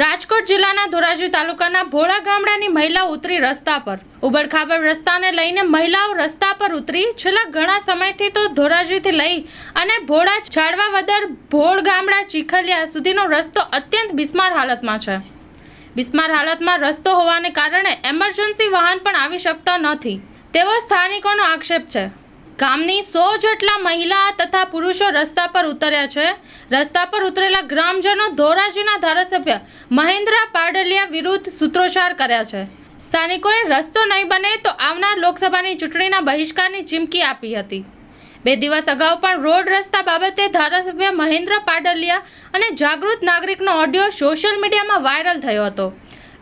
રાજકોટ જિલ્લાના ધોરાજી તાલુકાના ભોળા ગામડાની મહિલાઓ ઉતરી રસ્તા પર. ઉબડખાબડ રસ્તાને લઈને મહિલાઓ રસ્તા પર ઉતરી. છેલ્લા ઘણા સમયથી તો ધોરાજીથી લઈ અને ભોળા ઝાડવા વદર ભોળ ગામડા ચીખલિયા સુધીનો રસ્તો અત્યંત બિસ્માર હાલતમાં છે. બિસ્માર હાલતમાં રસ્તો હોવાને કારણે એમરજન્સી વાહન પણ આવી શકતા નથી. તેવો સ્થાનિકોનો આક્ષેપ છે. ગામની સો જેટલા મહિલા તથા પુરુષો રસ્તા પર ઉતર્યા છે. રસ્તા પર ઉતરેલા ગ્રામજનો ધોરાજીના ધારાસભ્ય મહેન્દ્ર પાડલિયા વિરુદ્ધ સૂત્રોચ્ચાર કર્યા છે. સ્થાનિકોએ રસ્તો નહીં બને તો આવનાર લોકસભાની ચૂંટણીના બહિષ્કારની ચીમકી આપી હતી. બે દિવસ અગાઉ પણ રોડ રસ્તા બાબતે ધારાસભ્ય મહેન્દ્ર પાડલિયા અને જાગૃત નાગરિકનો ઓડિયો સોશિયલ મીડિયામાં વાયરલ થયો હતો.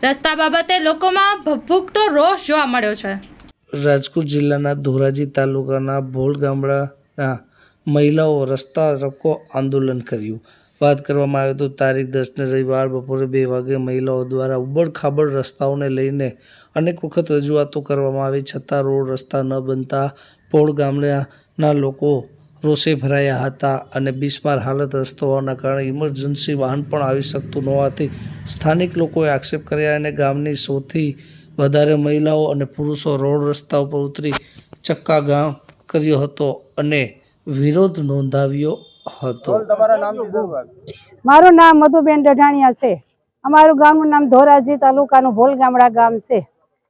રસ્તા બાબતે લોકોમાં ભભૂકતો રોષ જોવા મળ્યો છે. રાજકોટ જિલ્લાના ધોરાજી તાલુકાના ભોળ ગામડાના મહિલાઓ રસ્તા રોકો આંદોલન કર્યું. વાત કરવામાં આવે તો તારીખ દસને રવિવાર બપોરે બે વાગે મહિલાઓ દ્વારા ઉબડખાબડ રસ્તાઓને લઈને અનેક વખત રજૂઆતો કરવામાં આવી. છતાં રોડ રસ્તા ન બનતા ભોળ ગામડાના લોકો રોષે ભરાયા હતા અને બિસ્માર હાલત રસ્તો હોવાના કારણે ઇમરજન્સી વાહન પણ આવી શકતું ન હોવાથી સ્થાનિક લોકોએ આક્ષેપ કર્યા અને ગામની સૌથી વધારે મહિલાઓ અને પુરુષો રોડ રસ્તા ઉપર ઉતરી ચક્કાગામ કર્યો હતો અને વિરોધ નોંધાવ્યો હતો. મારું નામ મધુબેન ડઢાણિયા છે. અમારું ગામનું નામ ધોરાજી તાલુકાનું ભોલ ગામડા ગામ છે.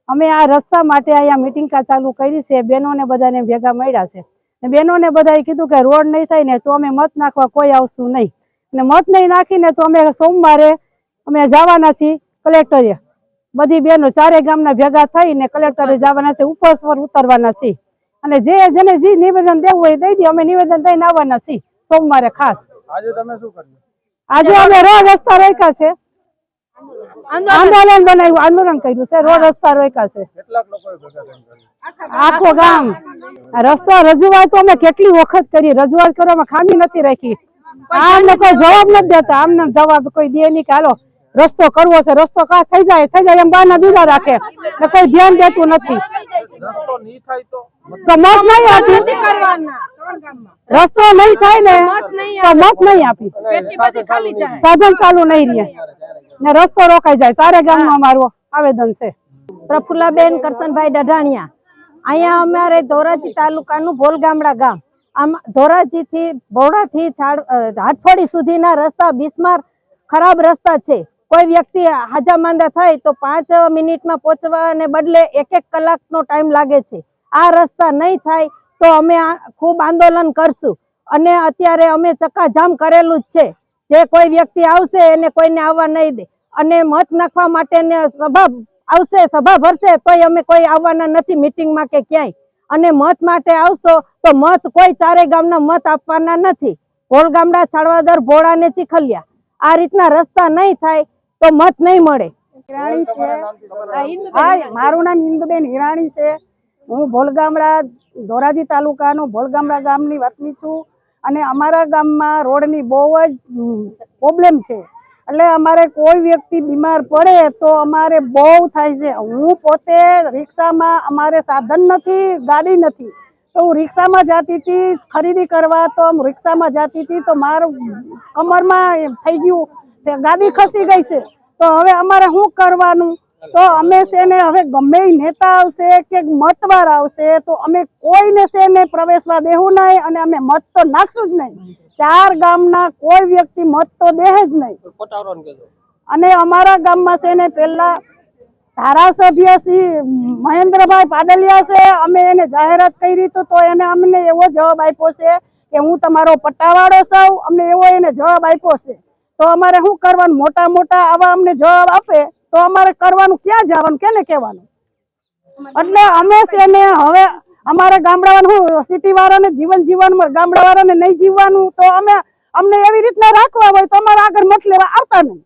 અમે આ રસ્તા માટે અહીંયા મિટિંગ ચાલુ કરી છે. બહેનોને બધાને ભેગા મળ્યા છે. ને બહેનોને બધાએ કીધું કે રોડ નહીં થાય ને તો અમે મત નાખવા કોઈ આવશું નહીં. ને મત નહીં નાખીને તો અમે સોમવારે અમે જવાના છીએ કલેક્ટરે. બધી બહેનો ચારે ગામના ભેગા થઈને કલેક્ટરે જવાના છે ઉપવાસ પર ઉતરવાના છે. અને જે જેને જે નિવેદન દેવું હોય દઈ દે અમે નિવેદન દઈને આવવાના છીએ સોમવારે ખાસ. આજે તમે શું કર્યું? આજે અમે રોડ રસ્તા રોક્યા છે. આંદોલન બનાવ્યું આંદોલન કર્યું છે રોડ રસ્તા રોક્યા છે. આખો ગામ. આ રસ્તો રજૂઆત અમે કેટલી વખત કરી રજૂઆત કરવામાં ખામી નથી રાખી. આમને કોઈ જવાબ નથી દેતા આમને જવાબ કોઈ દે નહીં કે હાલો રસ્તો કરવો છે રસ્તો કા થઈ જાય થઈ જાય એમ બાના દૂધા રાખે. ને કોઈ ધ્યાન દેતું નથી. રસ્તો નહીં થાય તો તો મત નહીં આપી. રસ્તો નહીં થાય ને તો મત નહીં આપી. સાધન ચાલુ નહીં રહે. ને રસ્તો રોકાઈ જાય. ચારે ગામનું અમારું આવેદન છે. પ્રફુલ્લાબેન કરશનભાઈ ડઢાણિયા. અહીંયા અમારે ધોરાજી તાલુકાનું ભોલગામડા ગામ. આમ ધોરાજીથી ભોળા થી હાટફળી સુધીના રસ્તા બિસ્માર ખરાબ રસ્તા છે. કોઈ વ્યક્તિ હાજામાંદા થાય તો પાંચ મિનિટમાં પહોંચવાને બદલે એક એક કલાકનો ટાઈમ લાગે છે. આ રસ્તા નહીં થાય તો અમે ખૂબ આંદોલન કરશું. અને અત્યારે અમે ચક્કાજામ કરેલું જ છે. જે કોઈ વ્યક્તિ આવશે એને કોઈને આવવા નહીં દે. અને મત નાખવા માટેને સભા આવશે, સભા ભરશે તોય અમે કોઈ આવવાના નથી મિટિંગમાં કે ક્યાંય. અને મત માટે આવશો તો મત કોઈ ચારે ગામના મત આપવાના નથી. ભોળ ગામડા, છાડવાદર, ભોળા ને ચીખલિયા. આ રીતના રસ્તા નહીં થાય તો મત નહીં મળે. હા મારું નામ ઇન્દુબેન હિરાણી છે. હું ભોલગામડા ધોરાજી તાલુકાનું ભોલગામડા ગામની વતની છું અને અમારા ગામમાં રોડની બહુ જ પ્રોબ્લેમ છે. એટલે અમારે કોઈ વ્યક્તિ બીમાર પડે તો અમારે બહુ થાય છે. હું પોતે રિક્ષામાં અમારે સાધન નથી ગાડી નથી. તો હું રિક્ષામાં જતી હતી ખરીદી કરવા તો હું રિક્ષામાં જતી હતી તો મારું કમરમાં થઈ ગયું. તે ગાડી ખસી ગઈ છે. તો હવે અમારે શું કરવાનું? તો અમે છે ને હવે ગમે નેતા આવશે કે મતવાર આવશે તો અમે કોઈને છે ને પ્રવેશવા દેવું નહીં અને અમે મત તો નાખશું જ નહીં. ચાર ગામના કોઈ વ્યક્તિ મત તો દે જ નહીં. અને અમારા ગામમાં છે ને પેલા ધારાસભ્ય શ્રી મહેન્દ્રભાઈ પાડલિયા છે અમે એને જાહેરાત કરી તો તો એને અમને એવો જવાબ આપ્યો છે કે હું તમારો પટ્ટાવાળો છું અમને એવો એને જવાબ આપ્યો છે. તો અમારે શું કરવાનું? મોટા મોટા આવા અમને જવાબ આપે, તો અમારે કરવાનું ક્યાં જવાનું? કેને કહેવાનું? એટલે અમે છે હવે અમારા ગામડાવાળા હું સિટી વાળાને જીવન જીવનમાં ગામડા વાળાને નહીં જીવવાનું? તો અમે અમને એવી રીતના રાખવા હોય તો અમારે આગળ મત લેવા આવતા નહીં.